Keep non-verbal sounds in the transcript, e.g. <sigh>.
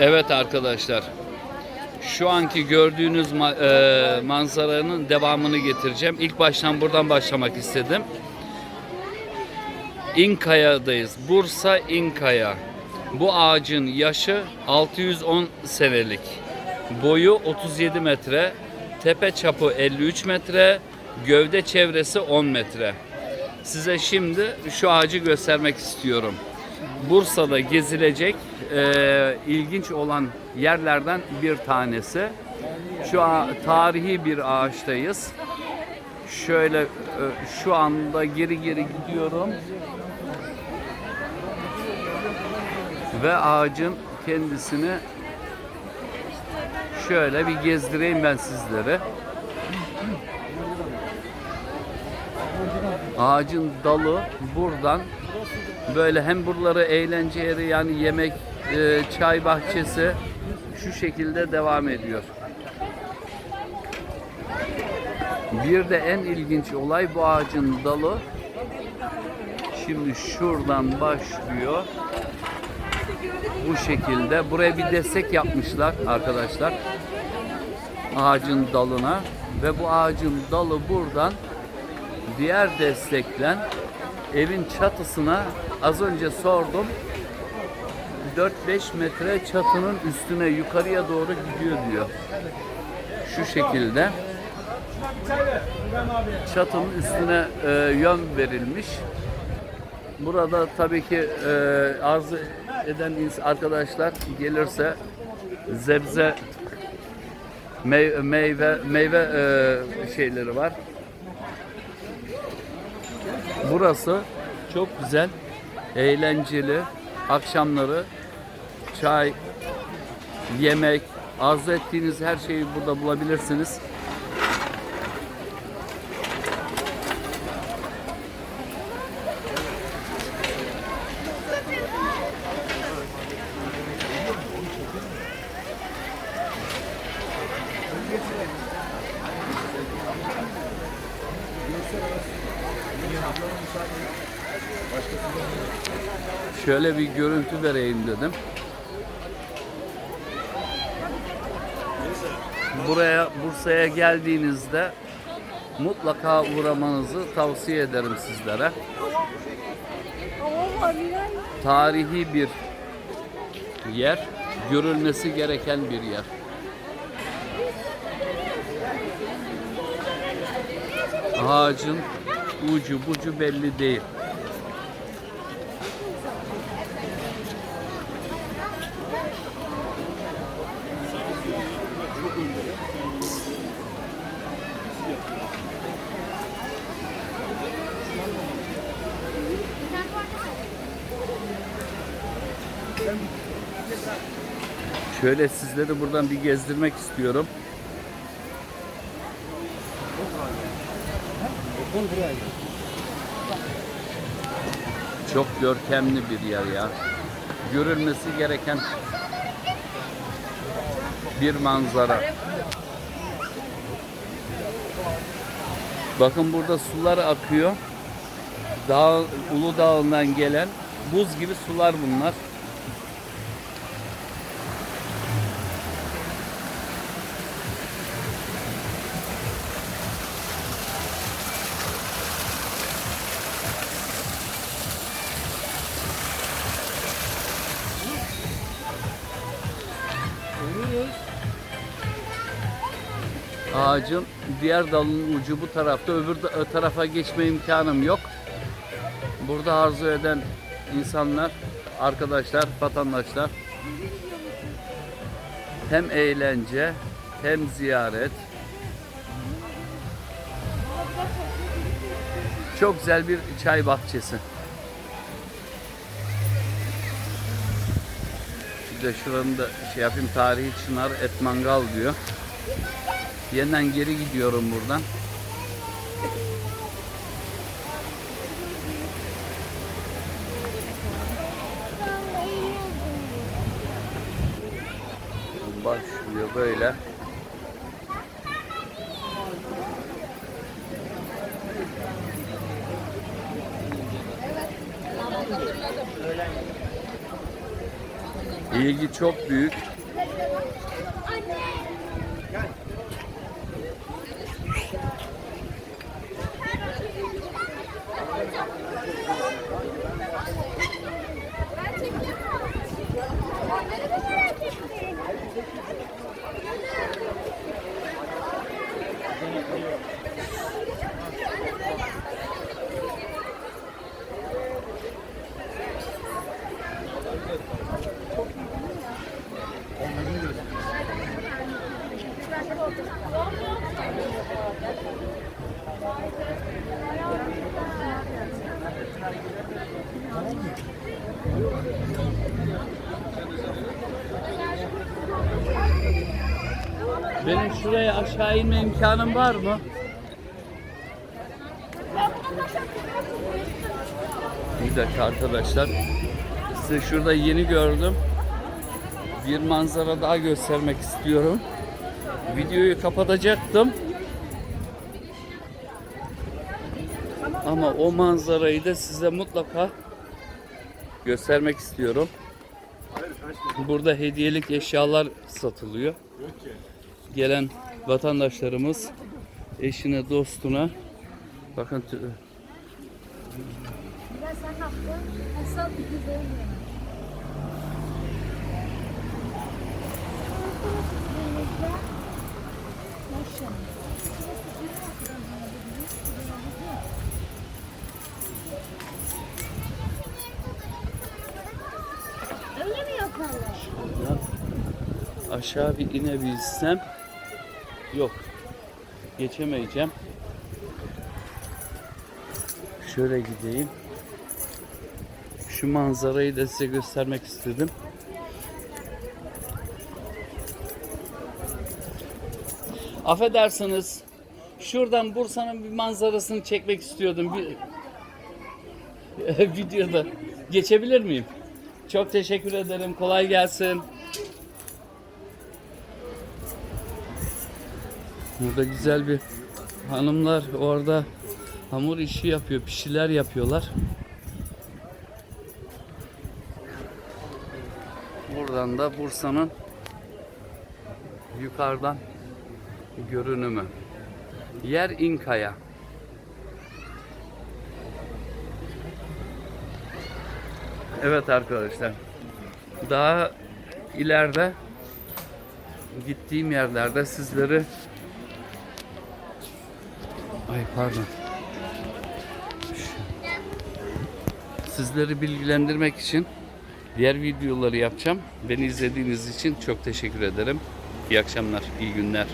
Evet arkadaşlar. Şu anki gördüğünüz ma- e, manzaranın devamını getireceğim. İlk baştan buradan başlamak istedim. İnkaya'dayız. Bursa İnkaya. Bu ağacın yaşı 610 senelik. Boyu 37 metre. Tepe çapı 53 metre. Gövde çevresi 10 metre. Size şimdi şu ağacı göstermek istiyorum. Bursa'da gezilecek e, ilginç olan yerlerden bir tanesi. Şu an tarihi bir ağaçtayız. Şöyle e, şu anda geri geri gidiyorum. Ve ağacın kendisini şöyle bir gezdireyim ben sizlere. Ağacın dalı buradan böyle hem buraları eğlence yeri yani yemek, e, çay bahçesi şu şekilde devam ediyor. Bir de en ilginç olay bu ağacın dalı şimdi şuradan başlıyor. Bu şekilde. Buraya bir destek yapmışlar arkadaşlar. Ağacın dalına ve bu ağacın dalı buradan diğer desteklen evin çatısına az önce sordum 4-5 metre çatının üstüne yukarıya doğru gidiyor diyor. Şu şekilde çatının üstüne e, yön verilmiş. Burada tabii ki e, arzu eden arkadaşlar gelirse zebze meyve meyve, meyve e, şeyleri var. Burası çok güzel, eğlenceli. Akşamları çay, yemek, arzu ettiğiniz her şeyi burada bulabilirsiniz. Şöyle bir görüntü vereyim dedim. Buraya Bursa'ya geldiğinizde mutlaka uğramanızı tavsiye ederim sizlere. Tarihi bir yer, görülmesi gereken bir yer. Ağacın ucu bucu belli değil. Şöyle sizleri buradan bir gezdirmek istiyorum. Çok görkemli bir yer ya. Görülmesi gereken bir manzara. Bakın burada sular akıyor. Dağ, Ulu Dağı'ndan gelen buz gibi sular bunlar. Ağacın diğer dalının ucu bu tarafta, öbür tarafa geçme imkanım yok. Burada arzu eden insanlar, arkadaşlar, vatandaşlar hem eğlence hem ziyaret çok güzel bir çay bahçesi. Bir de şuranın da şey yapayım tarihi çınar et mangal diyor. Yeniden geri gidiyorum buradan. Başlıyor böyle. İlgi çok büyük. Benim şuraya aşağı inme imkanım var mı? Bir dakika arkadaşlar. Size şurada yeni gördüm. Bir manzara daha göstermek istiyorum. Videoyu kapatacaktım. Ama o manzarayı da size mutlaka göstermek istiyorum. Burada hediyelik eşyalar satılıyor. Gelen vatandaşlarımız eşine, dostuna bakın tü- Ya sen hafta asal bir güzel mi? Öyle mi yaparlar? Ya, aşağı bir inebilsem yok. Geçemeyeceğim. Şöyle gideyim. Şu manzarayı da size göstermek istedim affedersiniz şuradan Bursa'nın bir manzarasını çekmek istiyordum bir <laughs> videoda geçebilir miyim? Çok teşekkür ederim. Kolay gelsin. Burada güzel bir hanımlar orada hamur işi yapıyor, pişiler yapıyorlar. Buradan da Bursa'nın yukarıdan görünümü. Yer İnkaya. Evet arkadaşlar. Daha ileride gittiğim yerlerde sizleri Ay pardon. Sizleri bilgilendirmek için diğer videoları yapacağım. Beni izlediğiniz için çok teşekkür ederim. İyi akşamlar, iyi günler.